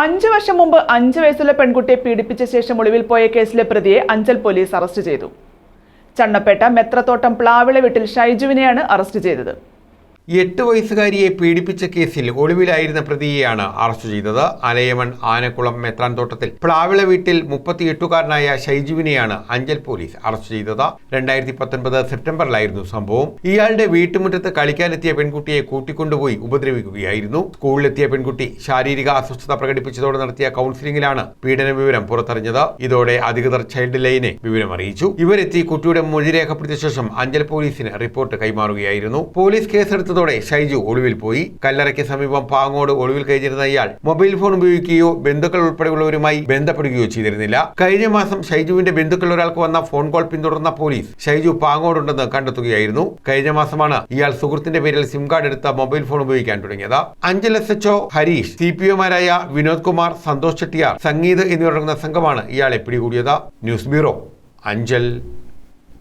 അഞ്ചു വർഷം മുമ്പ് അഞ്ചു വയസ്സുള്ള പെൺകുട്ടിയെ പീഡിപ്പിച്ച ശേഷം ഒളിവിൽ പോയ കേസിലെ പ്രതിയെ അഞ്ചൽ പോലീസ് അറസ്റ്റ് ചെയ്തു. ചണ്ണപ്പേട്ട മെത്രത്തോട്ടം പ്ലാവിള വീട്ടിൽ ഷൈജുവിനെയാണ് അറസ്റ്റ് ചെയ്തത്. എട്ട് വയസ്സുകാരിയെ പീഡിപ്പിച്ച കേസിൽ ഒളിവിലായിരുന്ന പ്രതിയെയാണ് അറസ്റ്റ് ചെയ്തത്. അലയമൺ ആനക്കുളം മെത്രാൻ തോട്ടത്തിൽ പ്ലാവിള വീട്ടിൽ മുപ്പത്തിയെട്ടുകാരനായ ഷൈജുവിനെയാണ് അഞ്ചൽ പോലീസ് അറസ്റ്റ് ചെയ്തത്. രണ്ടായിരത്തി പത്തൊൻപത് സെപ്റ്റംബറിലായിരുന്നു സംഭവം. ഇയാളുടെ വീട്ടുമുറ്റത്ത് കളിക്കാനെത്തിയ പെൺകുട്ടിയെ കൂട്ടിക്കൊണ്ടുപോയി ഉപദ്രവിക്കുകയായിരുന്നു. സ്കൂളിലെത്തിയ പെൺകുട്ടി ശാരീരിക അസ്വസ്ഥത പ്രകടിപ്പിച്ചതോടെ നടത്തിയ കൗൺസിലിംഗിലാണ് പീഡന വിവരം പുറത്തറിഞ്ഞത്. ഇതോടെ അധികൃതർ ചൈൽഡ് ലൈനെ വിവരം അറിയിച്ചു. ഇവരെത്തി കുട്ടിയുടെ മൊഴി രേഖപ്പെടുത്തിയ ശേഷം അഞ്ചൽ പോലീസിന് റിപ്പോർട്ട് കൈമാറുകയായിരുന്നു. പോലീസ് കേസെടുത്തതോടെ ഷൈജു ഒളിവിൽ പോയി. കല്ലറയ്ക്ക് സമീപം പാങ്ങോട് ഒളിവിൽ കഴിഞ്ഞിരുന്ന ഇയാൾ മൊബൈൽ ഫോൺ ഉപയോഗിക്കുകയോ ബന്ധുക്കൾ ഉൾപ്പെടെയുള്ളവരുമായി ബന്ധപ്പെടുകയോ ചെയ്തിരുന്നില്ല. കഴിഞ്ഞ മാസം ഷൈജുവിന്റെ ബന്ധുക്കൾ ഒരാൾക്ക് വന്ന ഫോൺ കോൾ പിന്തുടർന്ന പോലീസ് ഷൈജു പാങ്ങോടുണ്ടെന്ന് കണ്ടെത്തുകയായിരുന്നു. കഴിഞ്ഞ മാസമാണ് ഇയാൾ സുഹൃത്തിന്റെ പേരിൽ സിം കാർഡ് എടുത്ത മൊബൈൽ ഫോൺ ഉപയോഗിക്കാൻ തുടങ്ങിയത്. Anchal S H O Harish C P ഒമാരായ Vinod Kumar Santhosh Chettiar Sangeeth എന്നിവരടങ്ങുന്ന സംഘമാണ് ഇയാളെ പിടികൂടിയത്. News bureau Anchal.